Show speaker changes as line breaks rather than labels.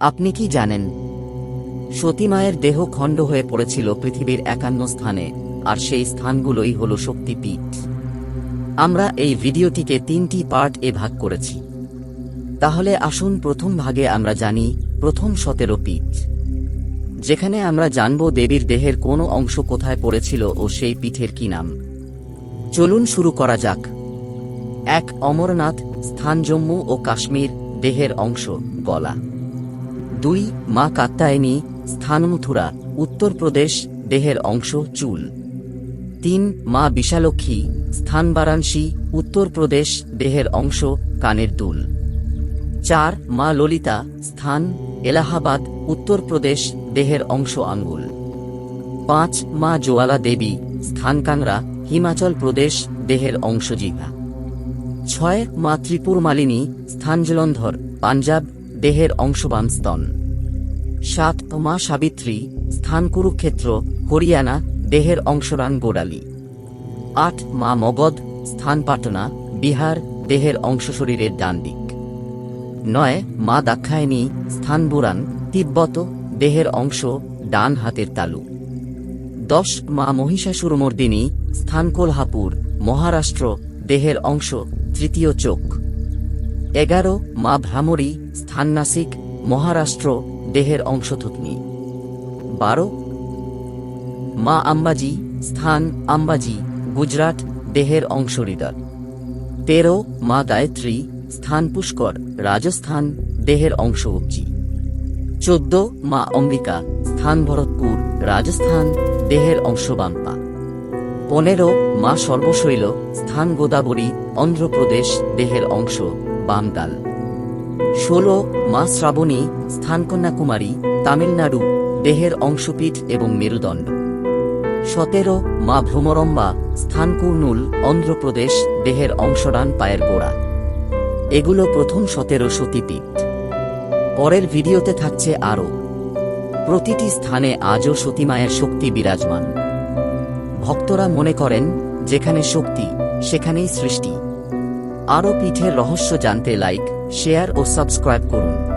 আপনি কি জানেন? সতীমায়ের দেহ খণ্ড হয়ে পড়েছিল পৃথিবীর একান্ন স্থানে, আর সেই স্থানগুলোই হল শক্তিপীঠ। আমরা এই ভিডিওটিকে তিনটি পার্ট এ ভাগ করেছি। তাহলে আসুন প্রথম ভাগে আমরা জানি প্রথম সতেরো পীঠ। যেখানে আমরা জানব দেবীর দেহের কোন অংশ কোথায় পড়েছিল ও সেই পীঠের কি নাম। চলুন শুরু করা যাক। এক অমরনাথ, স্থান জম্মু ও কাশ্মীর, দেহের অংশ, গলা। দুই মা কাত্তায়নী স্থান মথুরা উত্তরপ্রদেশ, দেহের অংশ, চুল। তিন মা বিশালক্ষী স্থান বারাণসী উত্তরপ্রদেশ, দেহের অংশ, কানের দুল। চার মা ললিতা, স্থান, এলাহাবাদ, উত্তরপ্রদেশ, দেহের অংশ, আঙ্গুল। পাঁচ মা জোয়ালা দেবী, স্থান কাংরা, হিমাচল প্রদেশ, দেহের অংশ জিভা ছয় মা ত্রিপুর মালিনী স্থান জলন্ধর, পাঞ্জাব দেহের অংশবান স্তন। সাত মা সাবিত্রী, স্থান কুরুক্ষেত্র, হরিয়ানা, দেহের অংশরান গোড়ালি। আট মা মগধ, স্থান পাটনা, বিহার, দেহের অংশ শরীরের ডান দিক নয় মা দাক্ষায়নী স্থান বুরান, তিব্বত, দেহের অংশ, ডান হাতের তালু। দশ মা মহিষাসুরমর্দিনী স্থান কোলহাপুর, মহারাষ্ট্র, দেহের অংশ, তৃতীয় চোখ। এগারো মা ভ্রামরী স্থান নাসিক মহারাষ্ট্র দেহের অংশ থুতনি বারো মা আম্বাজি স্থান আম্বাজি গুজরাট দেহের অংশ হৃদয় তেরো মা গায়ত্রী স্থান পুষ্কর রাজস্থান দেহের অংশ উজ্জি চোদ্দ মা অম্বিকা স্থান ভরতপুর রাজস্থান দেহের অংশ বাম্পা পনেরো মা সর্বশৈল স্থান গোদাবরী অন্ধ্রপ্রদেশ দেহের অংশ। বামগাল ষোলো মা শ্রাবণী স্থান কন্যাকুমারী তামিলনাড়ু, দেহের অংশপীঠ এবং মেরুদণ্ড। সতেরো মা ভ্রমরম্বা স্থান কুর্নুল অন্ধ্রপ্রদেশ, দেহের অংশরান পায়ের গোড়া। এগুলো প্রথম সতেরো সতীপীঠ পরের ভিডিওতে থাকছে আরও। প্রতিটি স্থানে আজও সতীমায়ের শক্তি বিরাজমান। ভক্তরা মনে করেন, যেখানে শক্তি, সেখানেই সৃষ্টি। আরও পিঠের রহস্য জানতে লাইক শেয়ার ও সাবস্ক্রাইব করুন।